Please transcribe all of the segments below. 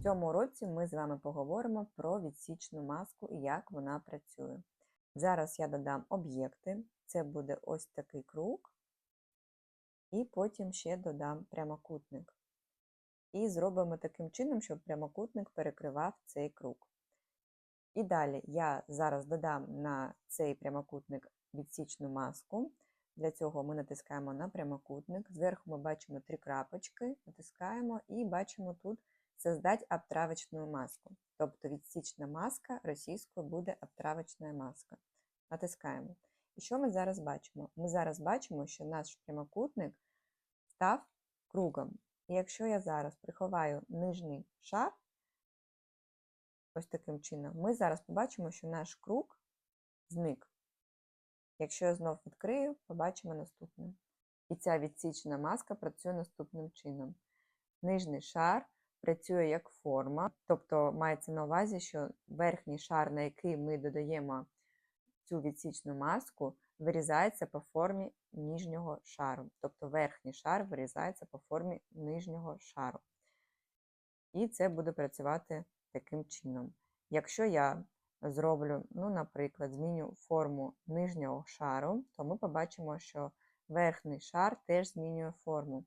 В цьому році ми з вами поговоримо про відсічну маску і як вона працює. Зараз я додам об'єкти, це буде ось такий круг, і потім ще додам прямокутник. І зробимо таким чином, щоб прямокутник перекривав цей круг. І далі я зараз додам на цей прямокутник відсічну маску. Для цього ми натискаємо на прямокутник. Зверху ми бачимо три крапочки, натискаємо і бачимо тут создать обтравочну маску. Тобто відсічна маска російською буде обтравочна маска. Натискаємо. І що ми зараз бачимо? Ми зараз бачимо, що наш прямокутник став кругом. І якщо я зараз приховаю нижній шар, ось таким чином, ми зараз побачимо, що наш круг зник. Якщо я знов відкрию, побачимо наступне. І ця відсічна маска працює наступним чином. Нижній шар працює як форма, тобто мається на увазі, що верхній шар, на який ми додаємо цю відсічну маску, вирізається по формі нижнього шару. Тобто верхній шар вирізається по формі нижнього шару. І це буде працювати таким чином. Якщо я зроблю, ну, наприклад, зміню форму нижнього шару, то ми побачимо, що верхній шар теж змінює форму.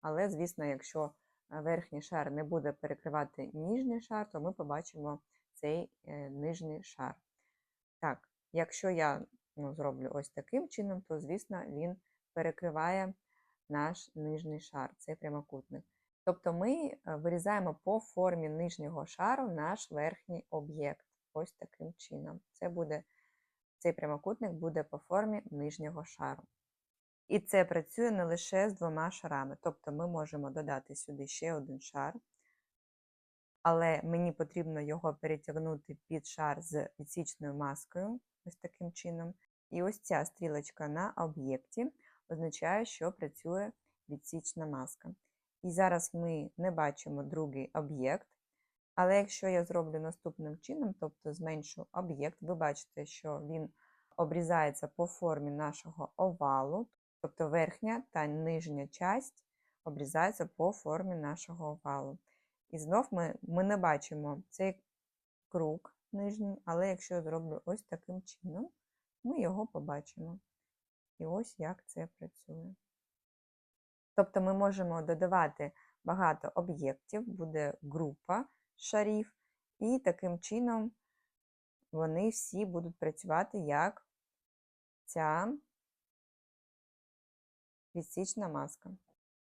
Але, звісно, якщо верхній шар не буде перекривати нижній шар, то ми побачимо цей е, нижній шар. Так, якщо я ну, зроблю ось таким чином, то, звісно, він перекриває наш нижній шар, цей прямокутник. Тобто ми е, вирізаємо по формі нижнього шару наш верхній об'єкт. Ось таким чином. Це буде, Цей прямокутник буде по формі нижнього шару. І це працює не лише з двома шарами. Тобто ми можемо додати сюди ще один шар, але мені потрібно його перетягнути під шар з відсічною маскою, ось таким чином. І ось ця стрілочка на об'єкті означає, що працює відсічна маска. І зараз ми не бачимо другий об'єкт, але якщо я зроблю наступним чином, тобто зменшу об'єкт, ви бачите, що він обрізається по формі нашого овалу, тобто верхня та нижня часть обрізається по формі нашого овалу. І знов ми, ми не бачимо цей круг нижній, але якщо я зроблю ось таким чином, ми його побачимо. І ось як це працює. Тобто ми можемо додавати багато об'єктів, буде група шарів, і таким чином вони всі будуть працювати як ця відсічна маска.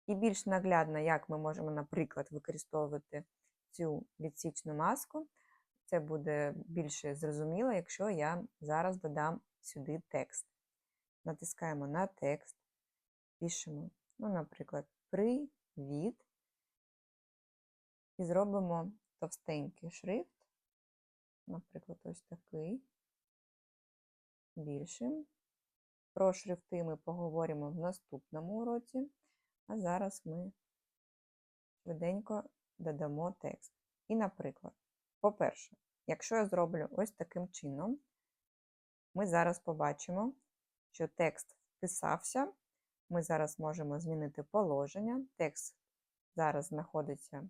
І більш наглядно, як ми можемо, наприклад, використовувати цю відсічну маску, це буде більше зрозуміло, якщо я зараз додам сюди текст. Натискаємо на текст, пишемо, ну, наприклад, привіт, і зробимо товстенький шрифт, наприклад, ось такий, більшим. Про шрифти ми поговоримо в наступному уроці, а зараз ми швиденько додамо текст. І, наприклад, по-перше, якщо я зроблю ось таким чином, ми зараз побачимо, що текст вписався. Ми зараз можемо змінити положення. Текст зараз знаходиться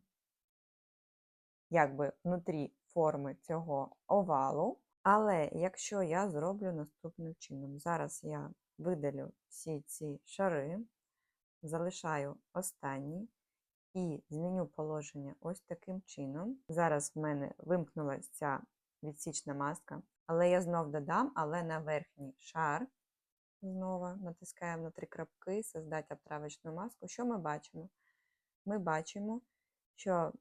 якби внутрі форми цього овалу. Але якщо я зроблю наступним чином, зараз я видалю всі ці шари, залишаю останній і зміню положення ось таким чином. Зараз в мене вимкнулася ця відсічна маска, але я знов додам, але на верхній шар. Знову натискаємо на три крапки, создати обтравочну маску. Що ми бачимо? Ми бачимо, що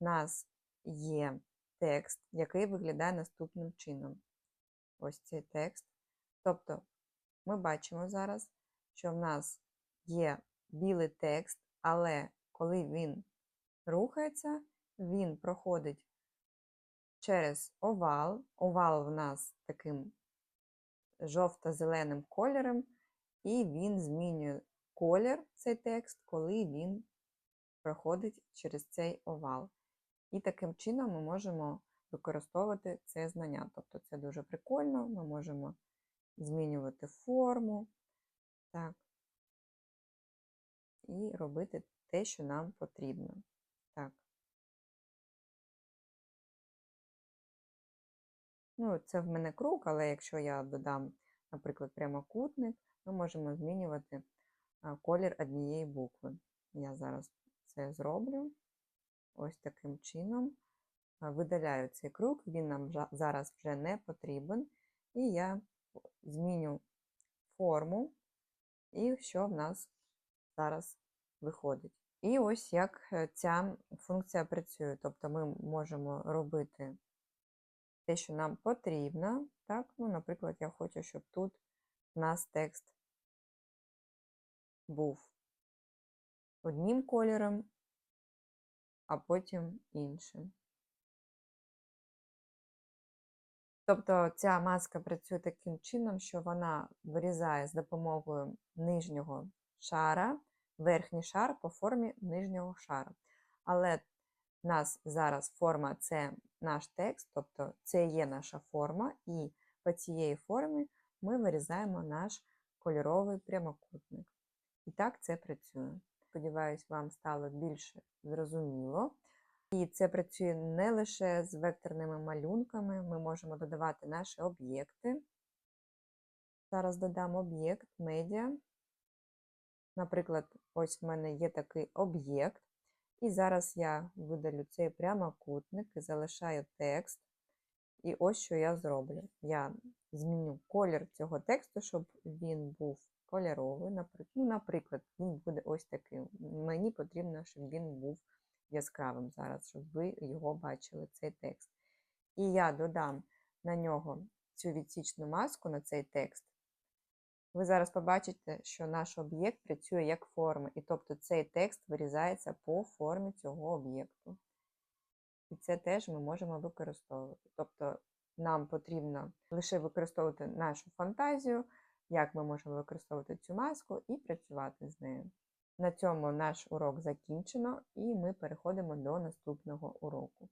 в нас є текст, який виглядає наступним чином. Ось цей текст. Тобто ми бачимо зараз, що в нас є білий текст, але коли він рухається, він проходить через овал. Овал в нас таким жовто-зеленим кольором, і він змінює колір цей текст, коли він проходить через цей овал. І таким чином ми можемо використовувати це знання. Тобто це дуже прикольно, ми можемо змінювати форму так, і робити те, що нам потрібно. Так. Ну, Це в мене круг, але якщо я додам, наприклад, прямокутник, ми можемо змінювати колір однієї букви. Я зараз це зроблю ось таким чином. Видаляю цей круг, він нам зараз вже не потрібен. І я зміню форму, і що в нас зараз виходить. І ось як е, ця функція працює. Тобто ми можемо робити те, що нам потрібно. Так? Ну, наприклад, я хочу, щоб тут у нас текст був одним кольором, а потім іншим. Тобто ця маска працює таким чином, що вона вирізає з допомогою нижнього шара верхній шар по формі нижнього шара. Але в нас зараз форма це наш текст, тобто це є наша форма, і по цієї формі ми вирізаємо наш кольоровий прямокутник. І так це працює. Сподіваюсь, вам стало більше зрозуміло. І це працює не лише з векторними малюнками, ми можемо додавати наші об'єкти. Зараз додам об'єкт медіа. Наприклад, ось в мене є такий об'єкт, і зараз я видалю цей прямокутник і залишаю текст. І ось що я зроблю. Я зміню колір цього тексту, щоб він був кольоровий. Ну, наприклад, він буде ось таким. Мені потрібно, щоб він був яскравим зараз, щоб ви його бачили, цей текст. І я додам на нього цю відсічну маску на цей текст. Ви зараз побачите, що наш об'єкт працює як форма, і тобто цей текст вирізається по формі цього об'єкту. І це теж ми можемо використовувати. Тобто нам потрібно лише використовувати нашу фантазію, як ми можемо використовувати цю маску і працювати з нею. На цьому наш урок закінчено, і ми переходимо до наступного уроку.